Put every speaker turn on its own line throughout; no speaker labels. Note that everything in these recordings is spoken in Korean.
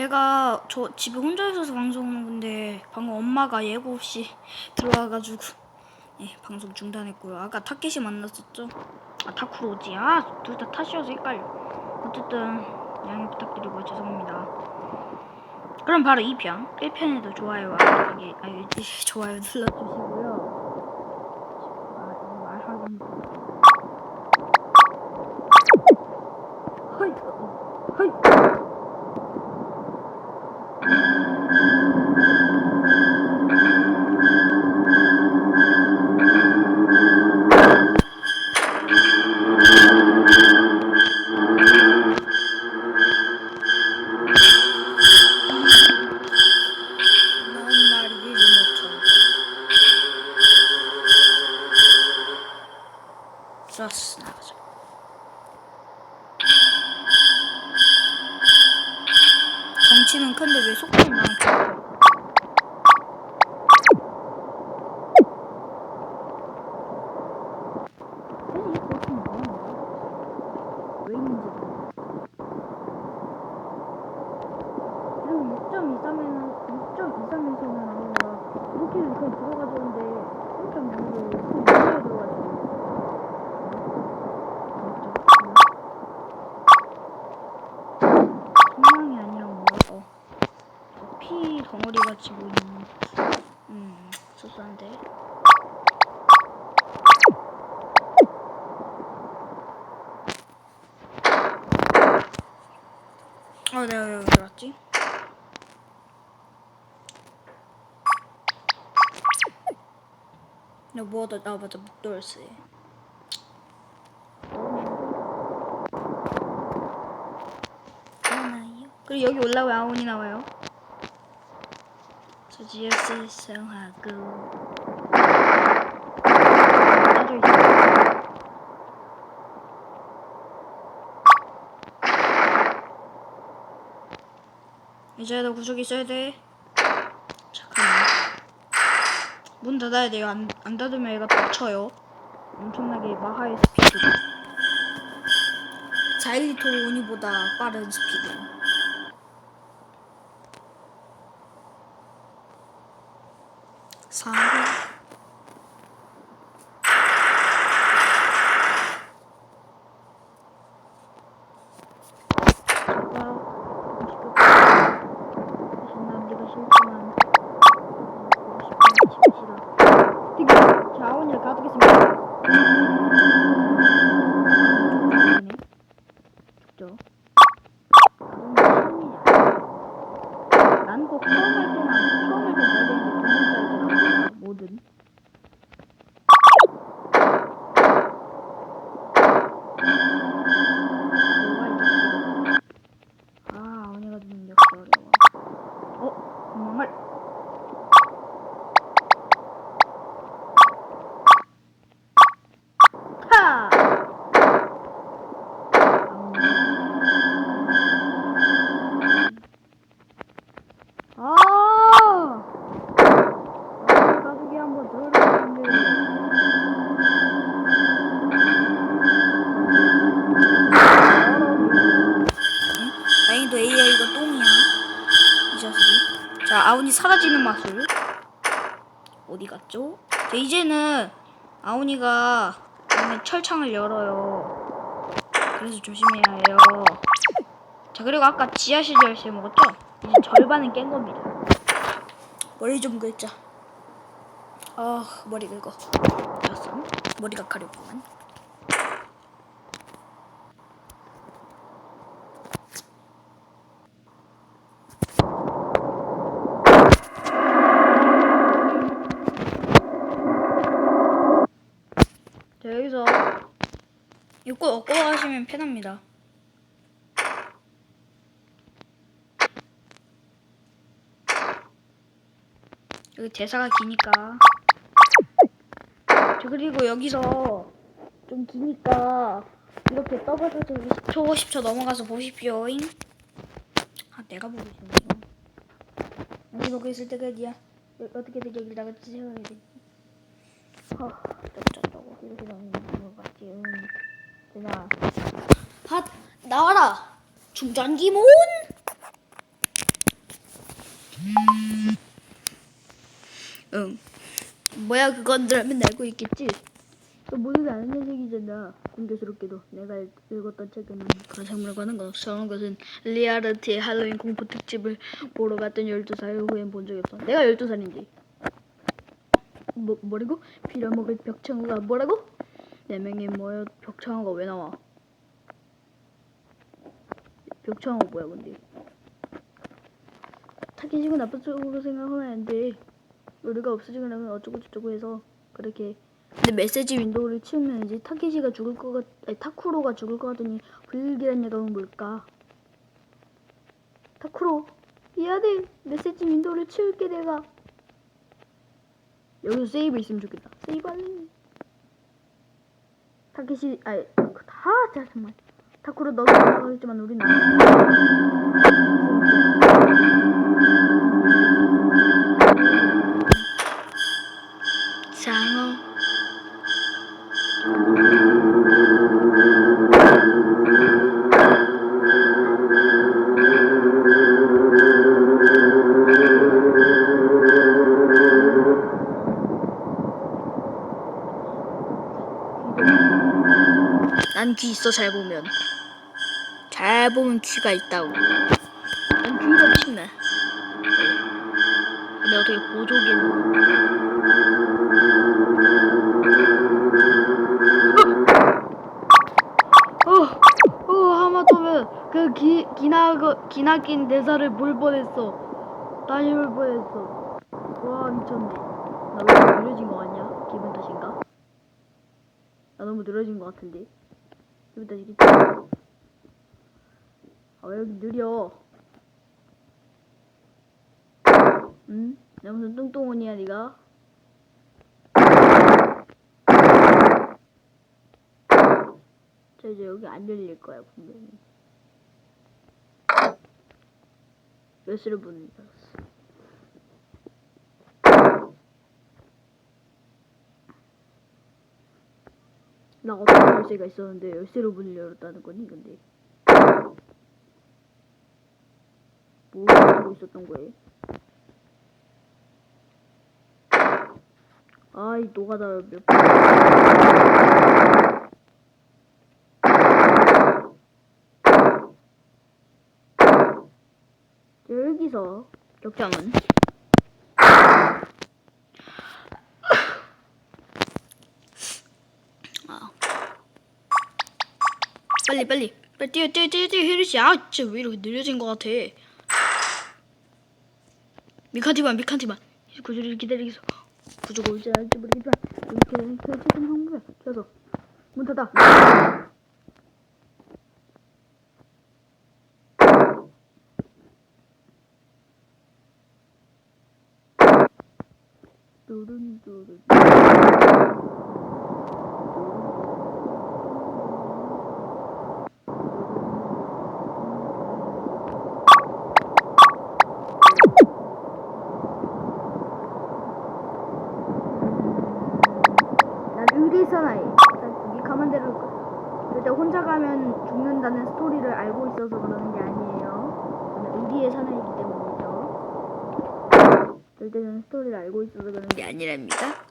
제가 저 집에 혼자 있어서 방송하는 건데 방금 엄마가 예고 없이 들어와가지고 예, 방송 중단했고요. 아까 타켓이 만났었죠? 아 타쿠로지. 아 둘 다 타시여서 헷갈려. 어쨌든 양해 부탁드리고 죄송합니다. 그럼 바로 2편 1편에도 좋아요와 여기 아 좋아요 눌러주시고요. 아 이거 좋았어 나가자 덩치는 큰데 왜 속도는 나는 작아 이 버튼 뭐하는 거야? 왜 있는지 모르겠어 그리고 6.23에는 6.23에서는 아무가 이렇게는 그냥 들어가졌는데 3.6로 그 위에 들어가지고 성냥이 아니라 뭐야 어. 피 덩어리 같이 보이는 음 소소한데. 아 내가 왜 여기 들어왔지? 나 뭐하다 나 맞아 묵돌스 나요? 그리고 여기 올라오면 아온이 나와요 저 GS 성하고 나도 이제 너 구석 있어야 돼 잠깐만 문 닫아야 돼요. 안, 안 닫으면 얘가 닫혀요. 엄청나게 마하의 스피드. 자일리토 오니보다 빠른 스피드. 사고. 신나기 어? 아운이 사라지는 마술. 어디 갔죠? 자, 이제는 아운이가 철창을 열어요. 그래서 조심해야 해요. 자, 그리고 아까 지하실 열쇠 먹었죠? 이제 절반은 깬 겁니다. 머리 좀 긁자. 아, 머리 긁어. 됐어. 머리가 가렵구만. 자, 여기서 이거 얻고 가시면 편합니다. 여기 대사가 기니까. 자, 그리고 여기서 좀 기니까 이렇게 떠봐서 저기 10초, 10초 넘어가서 보십시오잉. 아, 내가 보고 있네. 여기 보고 있을 때가 어디야? 여- 어떻게든 여기 나갔지 세워야 돼. 아, 깜짝다고 이렇게 나오는 것. 응. 되나? 핫, 나와라! 중장기몬! 응. 뭐야 그건들 하면 알고 있겠지? 너 모두가 아는 녀석이잖아. 공교스럽게도 내가 읽- 읽었던 책에는 가상물고 하는 건 저런 것은 리아르티의 할로윈 공포 특집을 보러 갔던 12살 후엔 본 적이 없어. 내가 12살인데. 뭐, 뭐라고? 빌어먹을 벽창호가 뭐라고? 네 명이 모여 벽창호가 왜 나와? 벽창호 뭐야 근데? 타겟이고 나쁜 쪽으로 생각하면 안 돼. 우리가 없어지고 나면 어쩌고 저쩌고 해서 그렇게 근데 메시지 윈도우를 치우면 이제 타케시가 죽을 것 같, 아니 타쿠로가 죽을 것 같더니 불길한 예감은 뭘까? 타쿠로 미안해 메시지 윈도우를 치울게 내가 여기서 세이브 있으면 좋겠다 세이브 할래 타케시 아이 다 잠깐만 타쿠로 너도 올라가겠지만 우리는 있어 잘 보면 잘 보면 귀가 있다고 난 귀가 침네 근데 어떻게 보조개는 어, 어, 하마터면 그 기, 기나거, 기나긴 대사를 볼 뻔했어. 다시 볼 뻔했어. 와, 미쳤네. 나 왜 이렇게 느려진 거 같냐? 기분 탓인가? 나 너무 느려진 거 같은데. 기분 탓이겠지? 아, 왜 여기 느려? 응? 나 무슨 뚱뚱언니야, 니가? 저 이제 여기 안 열릴 거야 분명히 열쇠를 줄 알았어 나 어떤 열쇠가 있었는데 열쇠로 문을 열었다는 거니 근데 뭐 하고 있었던 거예요? 아이 노가다 몇 번. 여기서 격장은 빨리 빨리. 빨리 뛰어 뛰어 뛰어 뛰어 혜리씨 아 진짜 왜 이렇게 느려진 것 같아. 미칸티만 미칸티만 구조를 기다리기 서 구조가 올지 않을지 모르겠지만 이렇게 결정한 한국에 켜서 문 닫아. 뚜른뚜른 난 의리 사나이. 난 가만 대로 절대 혼자 가면 죽는다는 스토리를 알고 있어서 그러는 게 아니에요. 저는 의리의 사나이기 때문이죠. 절대 저는 스토리를 알고 있어서 그러는 게 아니랍니다.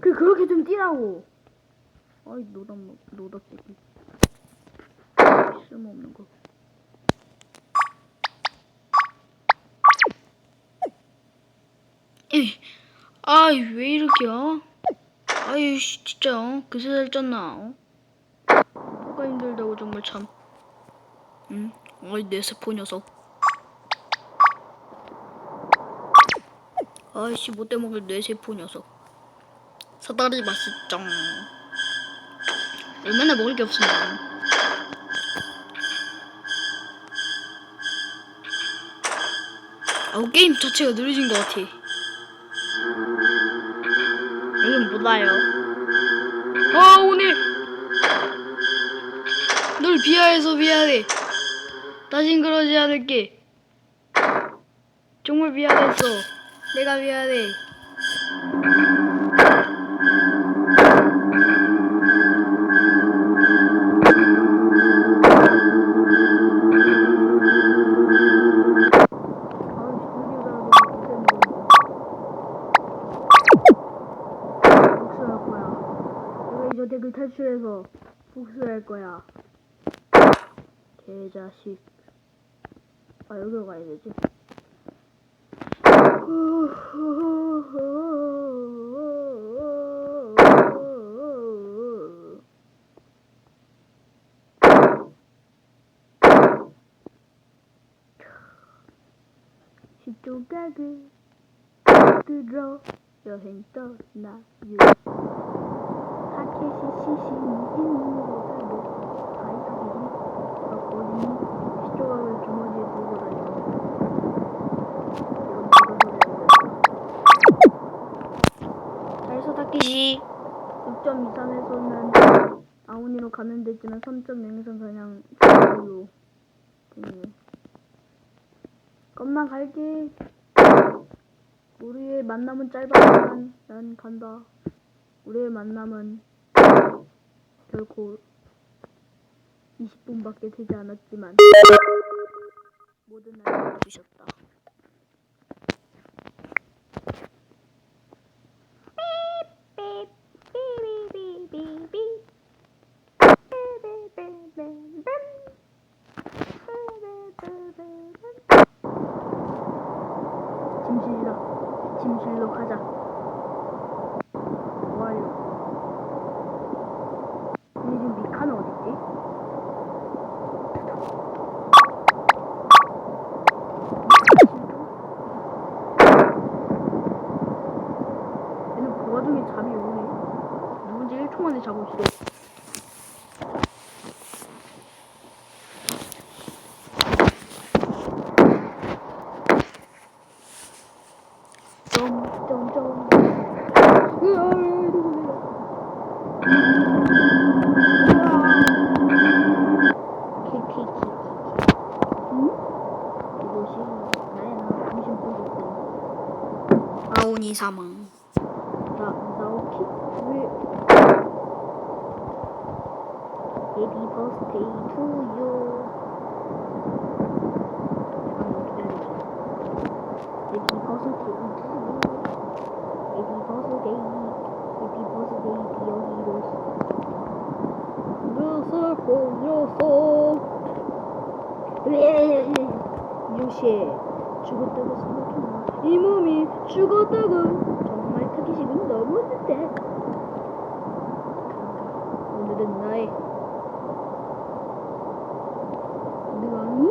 그 그렇게 좀 뛰라고. 아이 노답 노답 새끼. 쓸모없는 거. 아이 왜 이렇게요? 아이 씨, 진짜 어? 그새 살쪘나? 어? 뭐가 힘들다고 정말 참. 응? 아이 내 세포 녀석. 아이씨 못돼 먹을 내 세포 녀석. 사다리 맛있쩡. 얼마나 먹을 게 없으면. 아우 게임 자체가 느려진 것 같아. 이건 몰라요. 아 오늘 널 비하해서 미안해. 다신 그러지 않을게. 정말 미안했어. 내가 미안해. 자식. 아 여기로 가야 되지. 시조각을 들어 여행 떠나요. 일문으로 가도 가이타기니 덕분이 시조각을 주머니에 들고 다녀. 이건 무슨 소리야? 잘서 타케시 6.23에서는 되지만 3.0에서는 그냥 저걸로 되네요. 겁나 갈게. 우리의 만남은 짧았지만 난 간다. 우리의 만남은 결코 20분밖에 되지 않았지만 모든 날 바꾸셨다. 짐실로 짐실로 가자. 완료. 근데 지금 미카는 어딨지? 얘는 그 와중에 잠이 오네. 누군지 1초 만에 자고 있어. 점점점. 으아, 누구세요? 키키키키. 응? 이것이 나의 나 당신 보고 아오니 사망. 나 나오키 왜? Happy birthday to you. 잠깐만 기다려줘. Happy birthday to you. Happy birthday. Happy birthday dear heroes. 녀석, 녀석. 요시에 죽었다고 생각해나 이 몸이 죽었다고 정말 타기식은 너무했는데 오늘은 나의 능이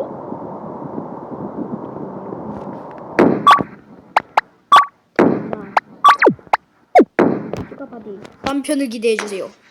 자 추가 바디 3편을 기대해주세요